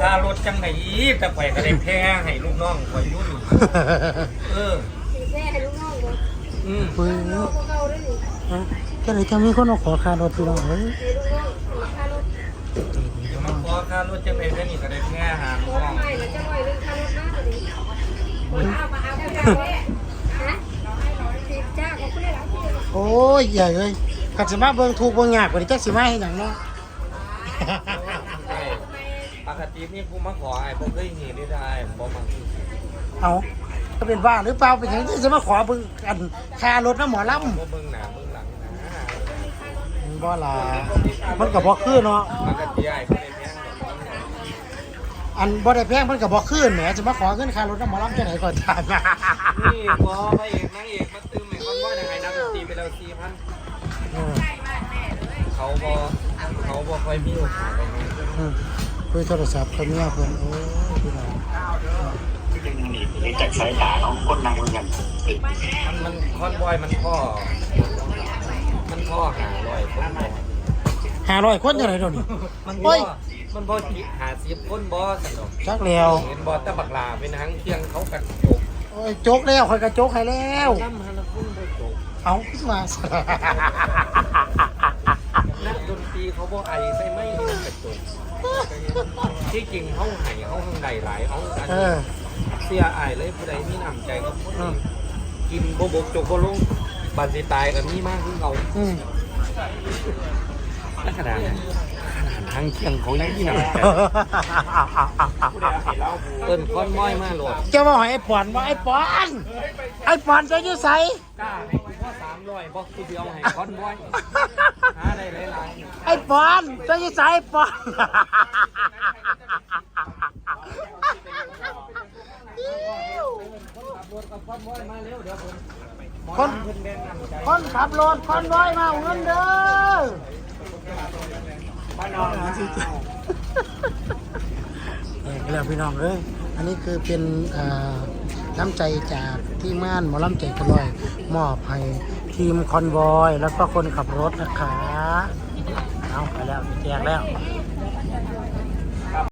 ค่ารถจังไหนแต่ข่อยก็ได้แพ้ให้ลูกน้องข่อยอยุ่นเออสีแม่ให้ลูกน้องบ่อืมเฮ้ยน้องพวกเขาด้วยนี่เอ้าก็เลยจะมีคนมาขอค่ารถพี่น้องเฮ้ยให้ลูกน้องค่ารถจะมาขอค่ารถจังไหนเดี๋ยวนี้ก็ได้แพ้หาลูขกอน้องทำไมมันจะลอยเรื่องค่ารถมากกว่านี้คนเอามาเอาแค่แม่ฮะสิบจ้าขอบคุณได้หลายที่เลยโอ้ยใหญ่เลยกัสิมาเบิ่งถูกเบิ่งยากกว่านี้จักสิมาเฮ็ดหยังเนาะใช่ ปกตินี่กูมาขอไอ้บ่เคยเห็นได้ได้บ่มาคือเอาก็เป็นบ้าหรือเปล่าเป็นหยังที่จะมาขอเบิ่งกันค่ารถน้ำหมอลบ่เบิ่งหน้าเบิ่งหลังนะำบ่ล่ะมันก็บ่คือเนาะปกติไอ้บ่ได้แพ้กับคนเนี่ยอันบ่ได้แพงมันก็บ่คืนแหมจะมาขอเงินค่ารถน้ำหมอลำจังไหนก่อนถามนี่บ่พระเอกนางเอกมาตื้มให้คนว่ายังไงนักดนตรีไปแล้ว4,000อืมเขาบ่เขาบ่ค่อยมีโอกาสได้มาอืม คุยโทรศัพท์กับเมียเพิ่นโอ้ยพี่น้องนี่จากสายตาของคนนั่งกันมันมันคอนบอยมันพ่อ มันพ่อหาลอยคนบ่ห้าร้อยคนจังไหนเดี๋ยวนี้มันโอ้บ่ยมันบ่สิหาสิบคนบ่สนุกจักแล้วเห็นบ่แตะบักลาเป็นหางเคียงเขากันจกโอ้ยโจกแล้วข่อยก็โจกให้แล้ว น้ำหันคุณบ่จกเอามา นักดนตรีเขาบ่ไอใส่ไม้นี่มันกระจก ที่จริงเฮาให้เฮาข้างใดหลายเฮาอันเอนี้อเสียอายเลยผู้ใดมีน้ำใจกับคนอืนี้มกินบ่บกจกบ่ลงบาดสิตายก็มีมากคือเขาอืม ลักษณะนั้นทางเคียงเขายังที่หนักเอิ้นก้อนม้อยมาโหลดจะว่าให้ไอ้ปอนว่าไอ้ปอนไอ้ปอนจะอยู่ไสกล้าให้กูพ่อสามร้อยบอกกูเดียวให้ก้อนม้อยหาได้หลายไอ้ปอนจะอยู่ไสไอ้ปอนๆขับรถกับก้อนม้อยมาเร็วเดี๋ยวผมหมอคนเพิ่นแบ่งน้ำใจคนขับรถคนร้อยมาเอาเงินเด้อบ้ เออแล้วพี่น้องเอ้ยอันนี้คือเป็นอ่อน้ำใจจากที่ม่านหมอลำใจกระลอย มอบให้ทีมคอนวอย แล้วก็คนขับรถนะคะ เอาไปแล้วแจกแล้ว